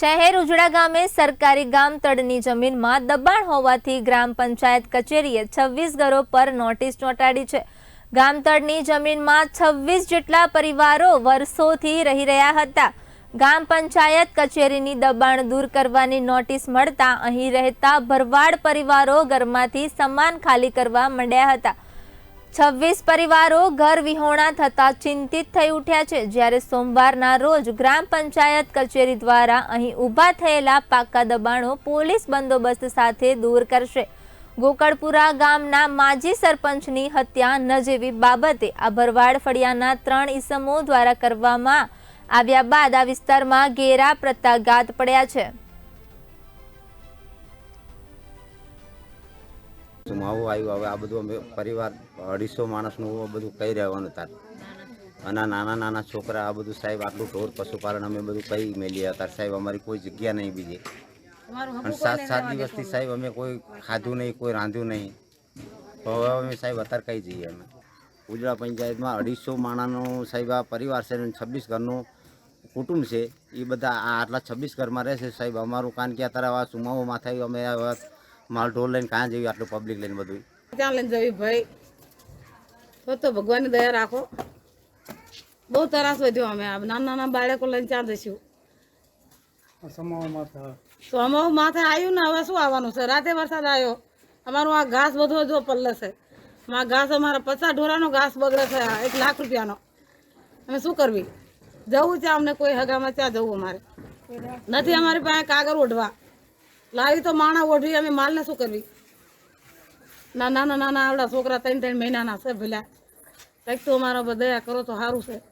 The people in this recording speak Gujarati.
શહેર ઉજડા ગામે સરકારી ગામ તળની જમીનમાં દબાણ હોવાથી ગ્રામ પંચાયત કચેરીએ છવ્વીસ ઘરો પર નોટિસ ચોંટાડી છે. ગામતળની જમીનમાં છવ્વીસ જેટલા પરિવારો વર્ષોથી રહી રહ્યા હતા. ગામ પંચાયત કચેરીની દબાણ દૂર કરવાની નોટિસ મળતા અહીં રહેતા ભરવાડ પરિવારો ઘરમાંથી સમાન ખાલી કરવા માંડ્યા હતા. છવ્વીસ પરિવારો ઘર વિહોણા થતા ચિંતિત થઈ ઉઠ્યા છે. જ્યારે સોમવારના રોજ ગ્રામ પંચાયત કચેરી દ્વારા અહીં ઊભા થયેલા પાકા દબાણો પોલીસ બંદોબસ્ત સાથે દૂર કરશે. ગોકળપુરા ગામના માજી સરપંચની હત્યા ન જેવી બાબતે આ ભરવાડ ફળિયાના ત્રણ ઈસમો દ્વારા કરવામાં આવ્યા બાદ આ વિસ્તારમાં ઘેરા પ્રત્યાઘાત પડ્યા છે. સુમાવું આવ્યું. હવે આ બધું અમે પરિવાર અઢીસો માણસનું આ બધું કહી રહેવાનું તાર. અને નાના નાના છોકરા આ બધું સાહેબ આટલું ઢોર પશુપાલન અમે બધું કહી મેલીએ અત્યારે સાહેબ અમારી કોઈ જગ્યા નહીં બીજી. અને સાત સાત દિવસથી સાહેબ અમે કોઈ ખાધું નહીં કોઈ રાંધ્યું નહીં. તો હવે અમે સાહેબ અત્યારે કહી જઈએ અમે. ઉજળા પંચાયતમાં અઢીસો માણાનો સાહેબ આ પરિવાર છે અને છવ્વીસ ઘરનું કુટુંબ છે. એ બધા આટલા છવ્વીસ ઘરમાં રહેશે સાહેબ. અમારું કારણ કે અત્યારે આ સુમાઓમાં થાય અમે આ માલ ઢોર લઈને કાં જઈએ આટલું પબ્લિક લઈને બધું ત્યાં લઈને જવી ભાઈ? તો તો ભગવાનની દયા રાખો. બહુ તરાસ વધ્યો અમે. નાના નાના બાળકો લઈને જઈશું. તો અમારું માથે આવ્યું ને હવે શું આવવાનું છે? રાતે વરસાદ આવ્યો. અમારું આ ઘાસ બધો જો પલ્લે છે. મારા ઘાસ અમારા પચાસ ઢોરાનો ઘાસ બગડે છે એક લાખ રૂપિયાનો. અમે શું કરવી? જવું છે અમને કોઈ હગામાં ત્યાં જવું અમારે? નથી અમારી પાસે કાગળ ઓઢવા. લાવી તો માણા ઓઢવી અમે માલને શું કરવી? ના નાના નાના આવડા છોકરા ત્રણ ત્રણ મહિનાના છે ભલા. કંઈક તો અમારા દયા કરો તો સારું છે.